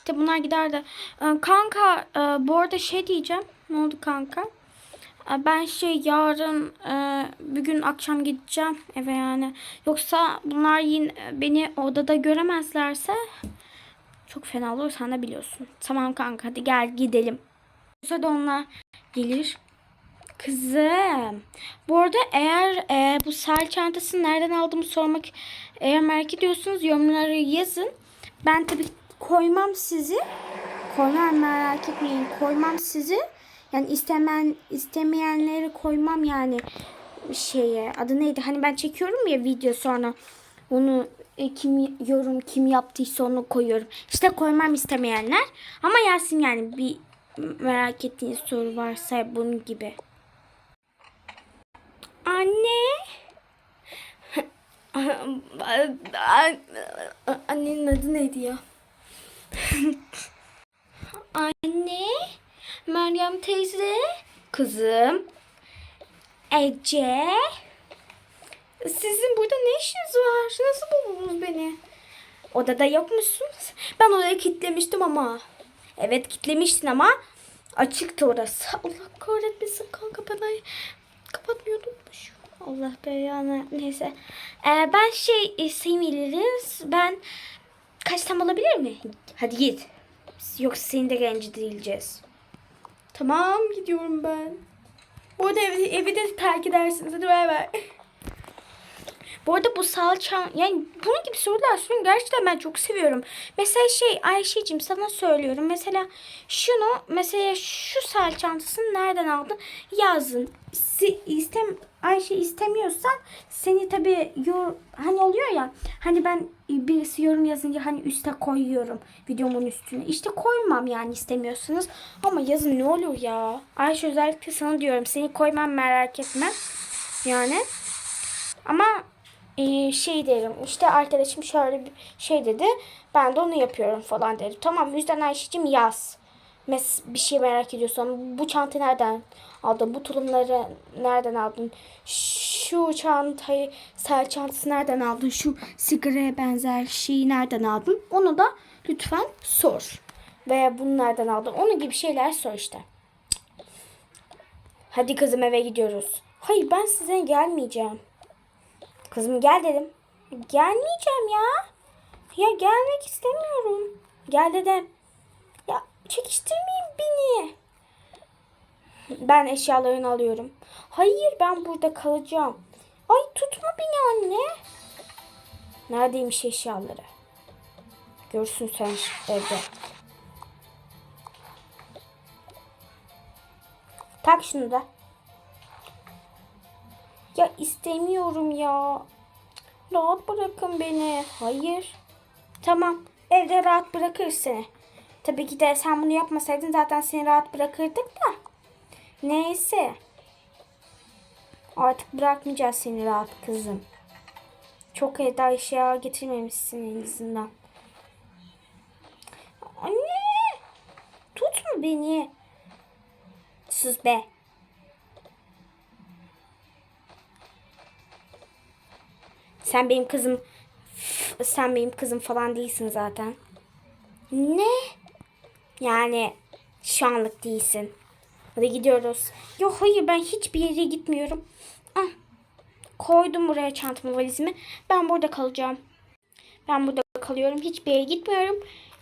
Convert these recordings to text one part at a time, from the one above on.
İşte bunlar giderdi. Ee, Kanka e, bu arada şey diyeceğim. Ne oldu kanka? Ee, Ben şey yarın e, bir gün akşam gideceğim eve yani. Yoksa bunlar yine beni odada göremezlerse çok fena olur sen de biliyorsun. Tamam kanka hadi gel gidelim. Yoksa da onlar gelir. Kızım. Bu arada eğer e, bu sel çantasını nereden aldığımı sormak eğer merak ediyorsunuz yorumlara yazın. Ben tabii koymam sizi. Koymam merak etmeyin. Koymam sizi. Yani istemen istemeyenleri koymam yani şeye. Adı neydi? Hani ben çekiyorum ya video sonra onu e, kim yorum kim yaptıysa onu koyuyorum. İşte koymam istemeyenler. Ama yazsın yani bir merak ettiğiniz soru varsa bunun gibi. Anne. Annenin adı neydi ya? Anne. Meryem teyze. Kızım. Ece. Sizin burada ne işiniz var? Nasıl buldunuz beni? Odada yok? Ben odayı kilitlemiştim ama. Evet kilitlemiştin ama açıktı orası. Allah kahretmesin kanka bana kapatmıyordummuş. Allah belanı. Neyse. Ee, ben şey e, sevgiliriz. Ben kaç tam olabilir mi? Hadi git. Yoksa seni de rencide edeceğiz. Tamam gidiyorum ben. Bu arada evi, evi de terk edersiniz. Hadi bay bay. Bu arada bu salça yani bunun gibi sorular sorun gerçekten ben çok seviyorum. Mesela şey Ayşe'cim sana söylüyorum. Mesela şunu mesela şu sal çantasını nereden aldın yazın. Si, istem Ayşe istemiyorsan seni tabi yor, hani oluyor ya hani ben birisi yorum yazınca hani üste koyuyorum videomun üstüne. İşte koymam yani istemiyorsanız ama yazın ne olur ya. Ayşe özellikle sana diyorum seni koymam merak etme. Yani ama e, şey derim işte arkadaşım şöyle bir şey dedi ben de onu yapıyorum falan dedim. Tamam yüzden Ayşe'cim yaz. Mes bir şey merak ediyorsan bu çanta nereden aldın? Bu tulumları nereden aldın? Şu çantayı, sel çantası nereden aldın? Şu sigaraya benzer şeyi nereden aldın? Onu da lütfen sor. Veya bunu nereden aldın? Onun gibi şeyler sor işte. Hadi kızım eve gidiyoruz. Hayır ben size gelmeyeceğim. Kızım gel dedim. Gelmeyeceğim ya. Ya gelmek istemiyorum. Gel dedim. Çekiştirmeyin beni. Ben eşyalarını alıyorum. Hayır ben burada kalacağım. Ay tutma beni anne. Neredeymiş eşyaları? Görsün sen evde. Tak şunu da. Ya istemiyorum ya. Rahat bırakın beni. Hayır. Tamam. Evde rahat bırakırız seni. Tabii ki de sen bunu yapmasaydın zaten seni rahat bırakırdık da. Neyse. Artık bırakmayacağız seni rahat kızım. Çok evde eşya getirmemişsin en azından. Anne! Tutma beni. Sus be. Sen benim kızım sen benim kızım falan değilsin zaten. Ne? Yani şu anlık değilsin. Hadi gidiyoruz. Yok hayır ben hiçbir yere gitmiyorum. Ah, koydum buraya çantamı valizimi. Ben burada kalacağım. Ben burada kalıyorum. Hiçbir yere gitmiyorum.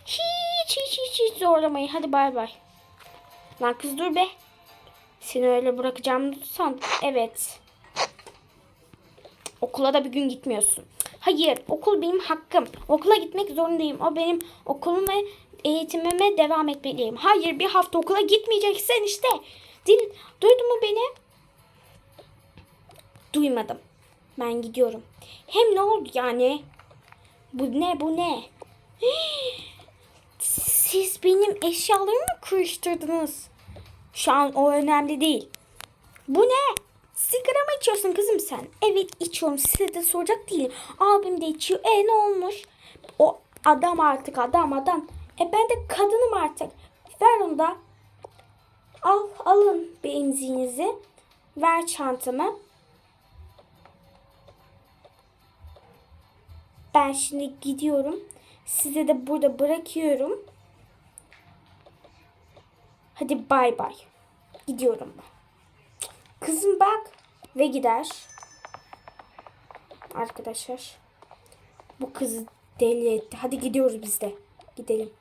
Hiç hiç hiç hiç zorlamayın. Hadi bay bay. Lan kız dur be. Seni öyle bırakacağım sandım. Evet. Okula da bir gün gitmiyorsun. Hayır, okul benim hakkım. Okula gitmek zorundayım. O benim okulum ve eğitimime devam etmeliyim. Hayır, bir hafta okula gitmeyeceksin işte. Dil, duydun mu beni? Duymadım. Ben gidiyorum. Hem ne oldu yani? Bu ne, bu ne? Siz benim eşyalarımı mı kırıştırdınız? Şu an o önemli değil. Bu ne? Sigara mı içiyorsun kızım sen? Evet içiyorum. Size de soracak değilim. Abim de içiyor. E ne olmuş? O adam artık adam adam. E ben de kadınım artık. Ver onu da. Al alın benzininizi. Ver çantamı. Ben şimdi gidiyorum. Size de burada bırakıyorum. Hadi bay bay. Gidiyorum ben. Kızım bak ve gider. Arkadaşlar. Bu kızı deli etti. Hadi gidiyoruz biz de. Gidelim.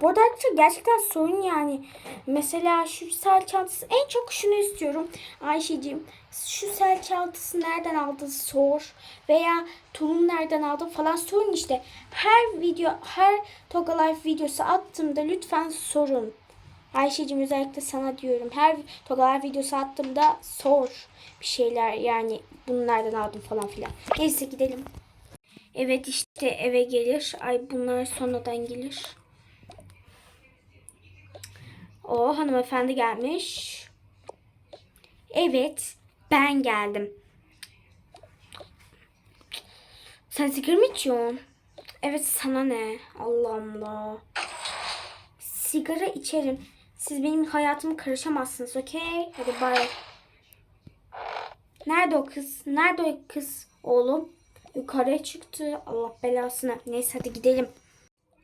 Bu arada gerçekten sorun yani. Mesela şu sel çantası en çok şunu istiyorum. Ayşe'cim şu sel çantası nereden aldın sor. Veya tulum nereden aldın falan sorun işte. Her video, her Toga Life videosu attığımda lütfen sorun. Ayşe'cim özellikle sana diyorum. Her Toga Life videosu attığımda sor bir şeyler yani bunu nereden aldın falan filan. Neyse gidelim. Evet işte eve gelir. Ay bunlar sonradan gelir. O hanımefendi gelmiş. Evet, ben geldim. Sen sigara mı içiyorsun? Evet, sana ne? Allah Allah. Sigara içerim. Siz benim hayatıma karışamazsınız, okey? Hadi bay. Nerede o kız? Nerede o kız oğlum? Yukarıya çıktı. Allah belasını. Neyse hadi gidelim.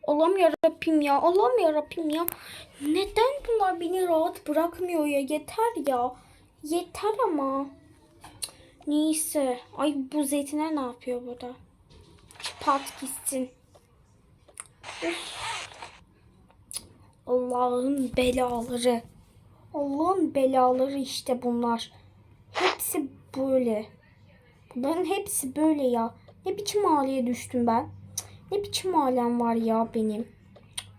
Allah'ım yarabbim ya. Allah'ım yarabbim ya. Neden bunlar beni rahat bırakmıyor ya? Yeter ya. Yeter ama. Neyse. Ay bu zeytinler ne yapıyor burada? Pat gitsin. Allah'ın belaları. Allah'ın belaları işte bunlar. Hepsi böyle. Bunların hepsi böyle ya. Ne biçim haliye düştüm ben? Ne biçim alem var ya benim.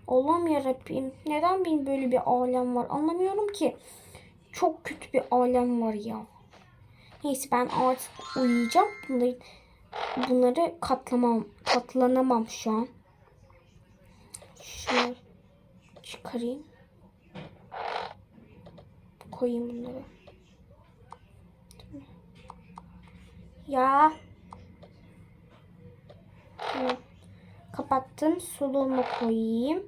Allah'ım yarabbim. Neden benim böyle bir alem var anlamıyorum ki. Çok kötü bir alem var ya. Neyse ben artık uyuyacağım. Bunları, bunları katlamam, katlanamam şu an. Şunu çıkarayım. Koyayım bunları. Ya. Tamam. Kapattım. Suluğumu koyayım.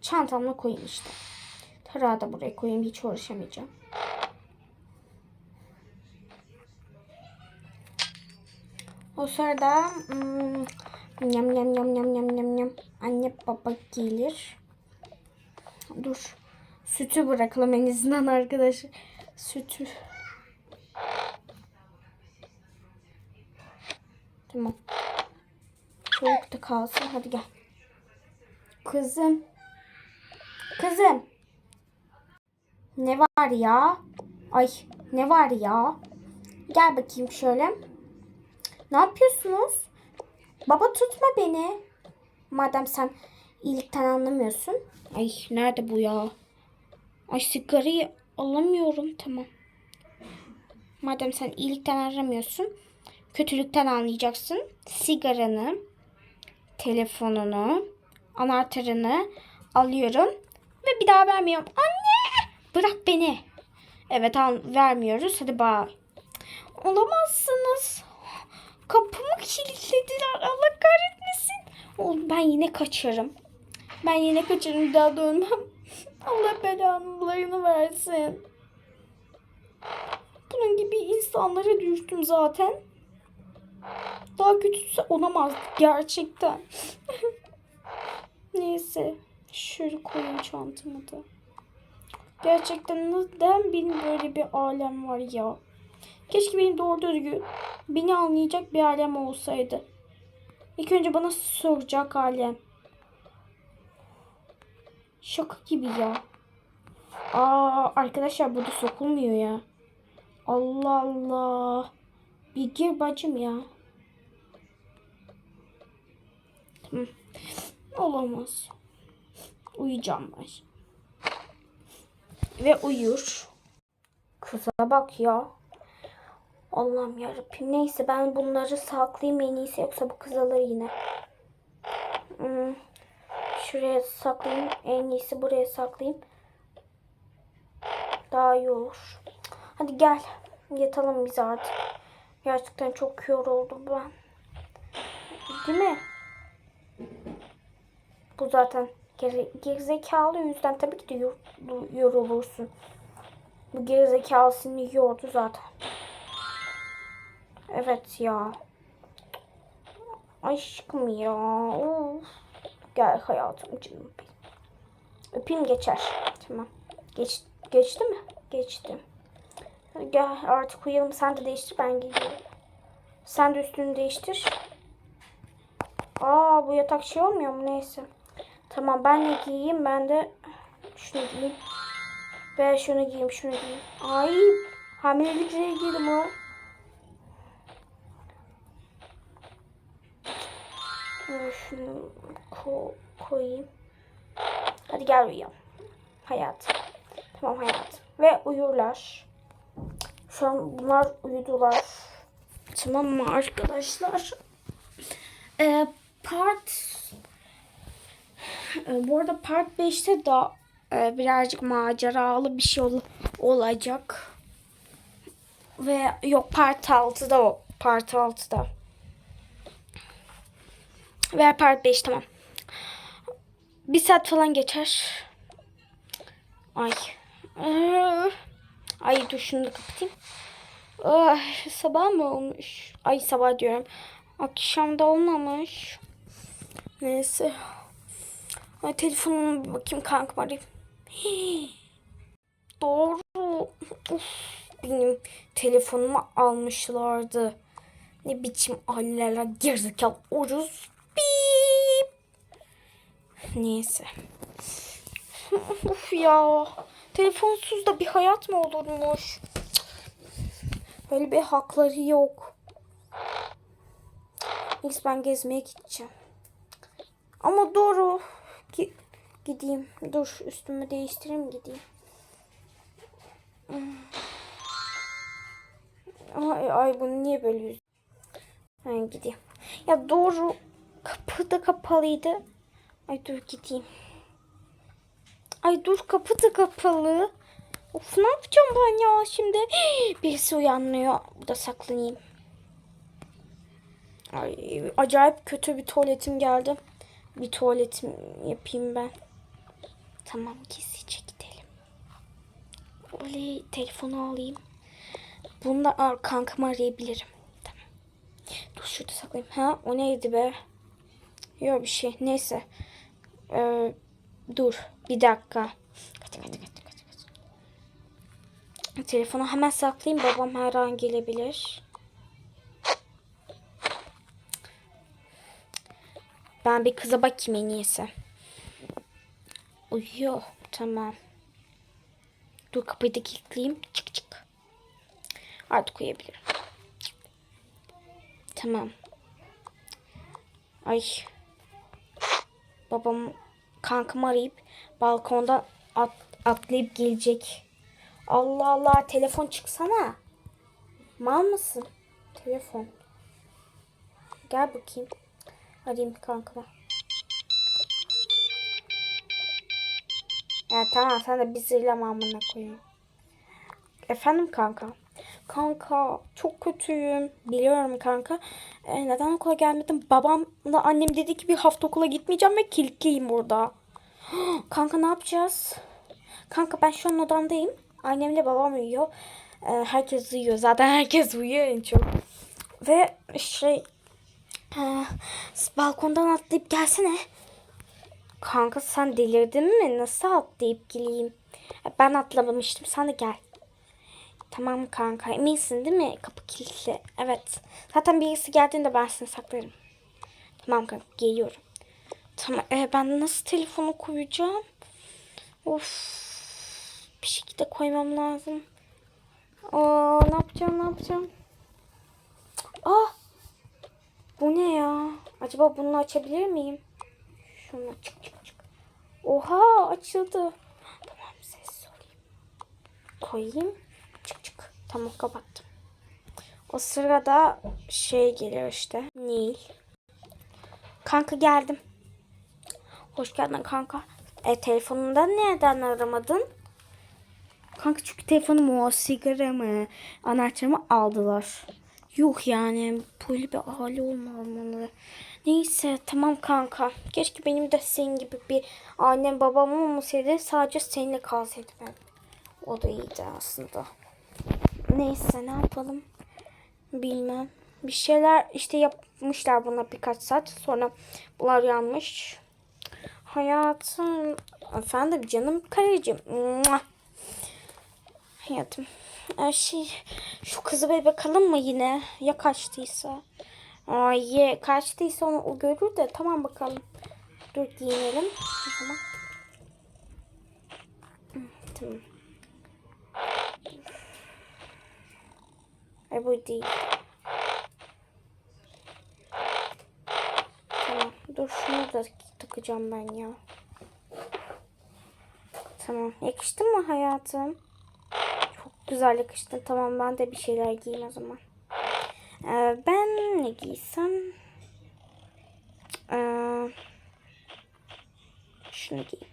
Çantamla koyayım işte. Tarağı da buraya koyayım. Hiç uğraşamayacağım. O sırada hmm, yam yam yam yam yam yam yam anne baba gelir. Dur. Sütü bırakalım en azından arkadaşlar. Sütü. Tamam. Soğukta kalsın. Hadi gel. Kızım. Kızım. Ne var ya? Ay ne var ya? Gel bakayım şöyle. Ne yapıyorsunuz? Baba tutma beni. Madem sen iyilikten anlamıyorsun. Ay nerede bu ya? Ay sigarayı alamıyorum. Tamam. Madem sen iyilikten aramıyorsun. Kötülükten anlayacaksın. Sigaranı, telefonunu, anahtarını alıyorum ve bir daha vermiyorum. Anne! Bırak beni. Evet al, vermiyoruz. Hadi bay. Olamazsınız. Kapımı kilitlediler. Allah kahretmesin. Oğlum ben yine kaçarım. Ben yine kaçarım. Daha dönmem. Allah belanlarını versin. Bunun gibi insanlara düştüm zaten. Daha kötüsü olamaz gerçekten. Neyse. Şöyle koyayım çantamı da. Gerçekten neden benim böyle bir alem var ya. Keşke benim doğru düzgün beni anlayacak bir alem olsaydı. İlk önce bana soracak alem. Şaka gibi ya. Aa arkadaşlar burada sokulmuyor ya. Allah Allah. Bir gir bacım ya. Olamaz. Uyuyacağım ben. Ve uyur. Kıza bak ya. Allah'ım yarabbim. Neyse ben bunları saklayayım en iyisi yoksa bu kız alır yine. Hmm. Şuraya saklayayım. En iyisi buraya saklayayım. Daha iyi olur. Hadi gel. Yatalım biz artık. Gerçekten çok yoruldum ben. Değil mi? Bu zaten geri, gerizekalı yüzden tabii ki de yor- yorulursun. Bu gerizekalı seni yordu zaten. Evet ya. Aşkım ya. Of. Gel hayatım canım benim. Öpeyim geçer. Tamam. Geç, geçti mi? Geçti. Gel artık uyuyalım. Sen de değiştir ben gidiyorum. Sen de üstünü değiştir. Aa bu yatak şey olmuyor mu? Neyse. Tamam ben ne giyeyim? Ben de şunu giyeyim. Ve şunu giyeyim, şunu giyeyim. Ay hamilelik giydim o. Ee, Şunu ko koyayım. Hadi gel uyuyalım. Hayat. Tamam hayat. Ve uyurlar. Şu an bunlar uyudular. Tamam mı arkadaşlar? Ee, part ee, bu arada part 5'te de e, birazcık maceralı bir şey ol- olacak. Ve yok part 6'da o. Part 6'da. Ve part 5 tamam. Bir saat falan geçer. Ay. Ee, Ay dur şunu da kapatayım. Ay, sabah mı olmuş? Ay sabah diyorum. Akşam da olmamış. Neyse. Ay telefonumu bir bakayım kanka arayayım. Doğru. Uf, benim telefonumu almışlardı. Ne biçim aileler gerizekalı ucuz. Bip. Neyse. Uf ya. Telefonsuz da bir hayat mı olurmuş? Böyle bir hakları yok. Neyse ben gezmeye gideceğim. Ama doğru. Gi- gideyim. Dur üstümü değiştireyim gideyim. Hmm. Ay, ay bunu niye böyle yüz? Ben gideyim. Ya doğru. Kapı da kapalıydı. Ay dur gideyim. Ay dur kapı da kapalı. Of ne yapacağım ben ya şimdi? Birisi uyanmıyor. Burada saklanayım. Ay, acayip kötü bir tuvaletim geldi. Bir tuvaletim yapayım ben. Tamam gizlice gidelim. Oley telefonu alayım. Bunu da kankamı arayabilirim. Tamam. Dur şurada saklayayım. Ha o neydi be? Yok bir şey. Neyse. Ee, dur bir dakika. Kaç kaç kaç kaç kaç. Telefonu hemen saklayayım. Babam her an gelebilir. Ben bir kıza bakayım en iyisi. Uyuyor. Tamam. Dur kapıyı da kilitleyeyim. Çık çık. Artık uyuyabilirim. Tamam. Ay. Babam kankımı arayıp balkondan at, atlayıp gelecek. Allah Allah telefon çıksana. Mal mısın? Telefon. Gel bakayım. Arayayım kankama. Ya tamam sen de bir zırlama amına koyayım. Efendim kanka. Kanka çok kötüyüm. Biliyorum kanka. Ee, neden okula gelmedim? Babamla annem dedi ki bir hafta okula gitmeyeceğim ve kilitliyim burada. kanka ne yapacağız? Kanka ben şu an odamdayım. Annemle babam uyuyor. Ee, herkes uyuyor. Zaten herkes uyuyor en çok. Ve şey Ha, balkondan atlayıp gelsene. Kanka sen delirdin mi? Nasıl atlayıp geleyim? Ben atlamamıştım. Sen de gel. Tamam kanka. Eminsin değil mi? Kapı kilitli. Evet. Zaten birisi geldiğinde ben seni saklarım. Tamam kanka. Geliyorum. Tamam. E, ben nasıl telefonu koyacağım? Of. Bir şekilde koymam lazım. Aa, ne yapacağım? Ne yapacağım? Ah. Bu ne ya? Acaba bunu açabilir miyim? Şunu çık çık çık. Oha açıldı. Tamam ses olayım. Koyayım. Tamam kapattım. O sırada şey geliyor işte. Nil. Kanka geldim. Hoş geldin kanka. E telefonundan neden aramadın? Kanka çünkü telefonumu o sigaramı anahtarımı aldılar. Yok yani böyle bir hali olmamalı. Neyse tamam kanka. Keşke benim de senin gibi bir annem babam olmasaydı sadece seninle kalsaydı ben. O da iyiydi aslında. Neyse ne yapalım. Bilmem. Bir şeyler işte yapmışlar buna birkaç saat. Sonra bunlar yanmış. Hayatım. Efendim canım karıcığım. Hayatım. Her şey şu kızı bir bakalım mı yine? Ya kaçtıysa? Ay ye kaçtıysa onu o görür de tamam bakalım. Dur giyinelim. Hı, Tamam. Ay bu değil. Tamam. Dur şunu da takacağım ben ya. Tamam. Yakıştı mı hayatım? Çok güzel yakıştı. Tamam ben de bir şeyler giyeyim o zaman. Ee, ben ne giysem? Ee, şunu giyeyim.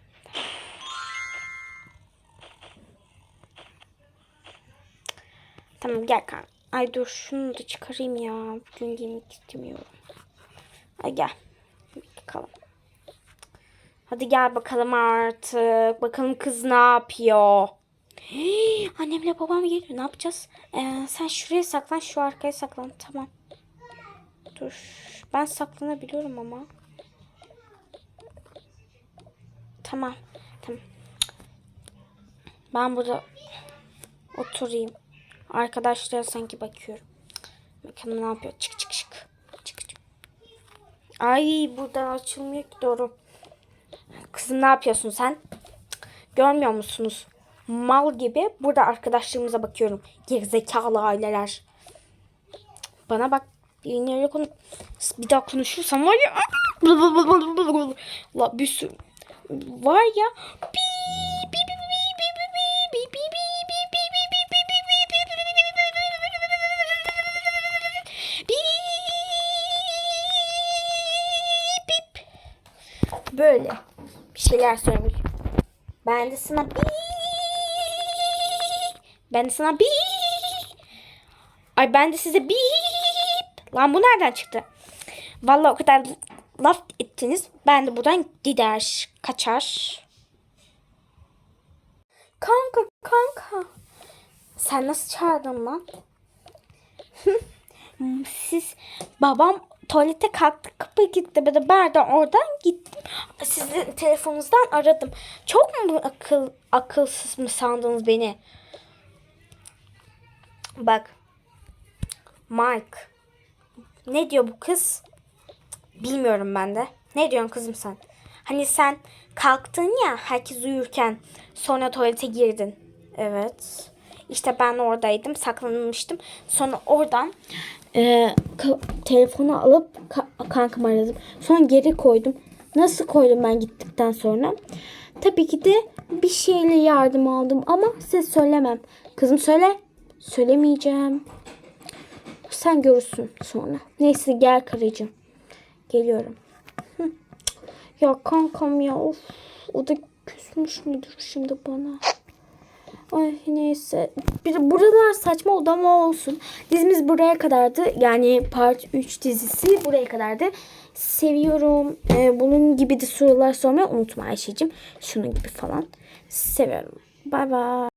Tamam gel kan. Ay dur şunu da çıkarayım ya. Bugün giymek istemiyorum. Ay gel. Bakalım. Hadi gel bakalım artık. Bakalım kız ne yapıyor. Hii, Annemle babam geliyor. Ne yapacağız? Ee, sen şuraya saklan. Şu arkaya saklan. Tamam. Dur. Ben saklanabiliyorum ama. Tamam. Tamam. Ben burada oturayım. Arkadaşlara sanki bakıyorum. Bakalım ne yapıyor. Çık çık çık. Çık çık. Ay buradan açılmıyor ki doğru. Kızım ne yapıyorsun sen? Görmüyor musunuz? Mal gibi burada arkadaşlarımıza bakıyorum. Gerizekalı aileler. Bana bak. Öyle konu bir daha konuşursam var ya bir sürü var ya Bi, Böyle bir şeyler söylemiş. Ben de sana bi ben de sana bi Ay ben de size bi Lan bu nereden çıktı? Vallahi o kadar laf ettiniz. Ben de buradan gider, kaçar. Kanka, kanka. Sen nasıl çağırdın lan? Siz babam tuvalete kalktı kapı gitti ben ben de oradan gittim. Sizin telefonunuzdan aradım. Çok mu akıl akılsız mı sandınız beni? Bak Mike ne diyor bu kız? Bilmiyorum ben de. Ne diyorsun kızım sen? Hani sen kalktın ya herkes uyurken sonra tuvalete girdin. Evet. İşte ben oradaydım saklanmıştım. Sonra oradan e, telefonu alıp ka- kankamı aradım. Sonra geri koydum. Nasıl koydum ben gittikten sonra? Tabii ki de bir şeyle yardım aldım ama size söylemem. Kızım söyle. Söylemeyeceğim. Sen görürsün sonra. Neyse gel karıcığım. Geliyorum. Hı. Ya kankam ya of. O da küsmüş müdür şimdi bana? Ay neyse. Bir, buralar saçma oldu ama olsun. Dizimiz buraya kadardı. Yani part 3 dizisi buraya kadardı. Seviyorum. Ee, bunun gibi de sorular sormayı unutma Ayşe'cim. Şunun gibi falan. Seviyorum. Bay bay.